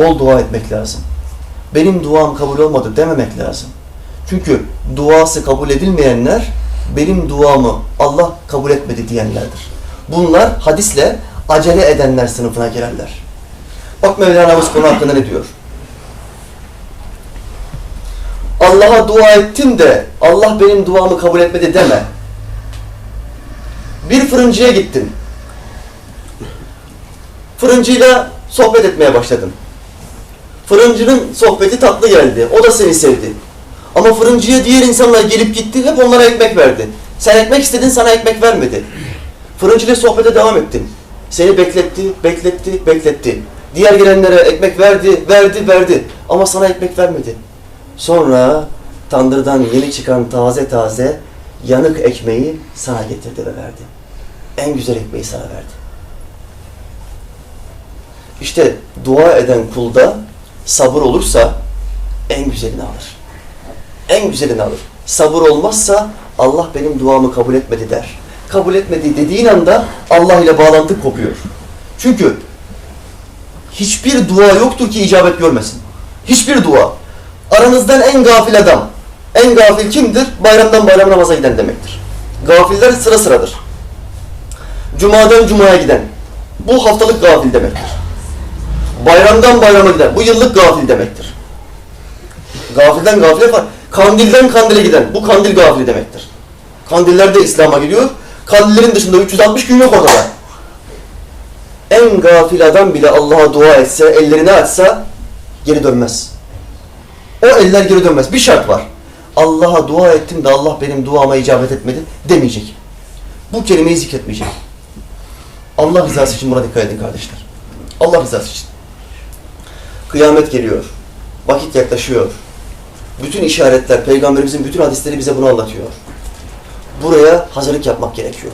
bol dua etmek lazım. Benim duam kabul olmadı dememek lazım. Çünkü duası kabul edilmeyenler benim duamı Allah kabul etmedi diyenlerdir. Bunlar hadisle acele edenler sınıfına girerler. Bak Mevlana'mız konu hakkında ne diyor? Allah'a dua ettim de Allah benim duamı kabul etmedi deme. Bir fırıncıya gittin. Fırıncıyla sohbet etmeye başladın. Fırıncının sohbeti tatlı geldi. O da seni sevdi. Ama fırıncıya diğer insanlar gelip gitti. Hep onlara ekmek verdi. Sen ekmek istedin sana ekmek vermedi. Fırıncıyla sohbete devam ettin. Seni bekletti, bekletti, bekletti. Diğer gelenlere ekmek verdi, verdi, verdi. Ama sana ekmek vermedi. Sonra tandırdan yeni çıkan taze taze yanık ekmeği sana getirdi ve verdi. En güzel ekmeği sana verdi. İşte dua eden kulda sabır olursa en güzelini alır. En güzelini alır. Sabır olmazsa Allah benim duamı kabul etmedi der. Kabul etmedi dediğin anda Allah ile bağlantı kopuyor. Çünkü hiçbir dua yoktur ki icabet görmesin. Hiçbir dua. Aranızdan en gafil adam, en gafil kimdir? Bayramdan bayram namaza giden demektir. Gafiller sıra sıradır. Cuma'dan cumaya giden. Bu haftalık gafil demektir. Bayramdan bayrama giden. Bu yıllık gafil demektir. Gafilden gafile var. Kandilden kandile giden. Bu kandil gafili demektir. Kandiller de İslam'a giriyor. Kandillerin dışında 360 gün yok ortada. En gafil adam bile Allah'a dua etse, ellerini açsa geri dönmez. O eller geri dönmez. Bir şart var. Allah'a dua ettim de Allah benim duama icabet etmedi demeyecek. Bu kelimeyi zikretmeyecek. Allah rızası için buna dikkat edin kardeşler. Allah rızası için. Kıyamet geliyor. Vakit yaklaşıyor. Bütün işaretler, peygamberimizin bütün hadisleri bize bunu anlatıyor. Buraya hazırlık yapmak gerekiyor.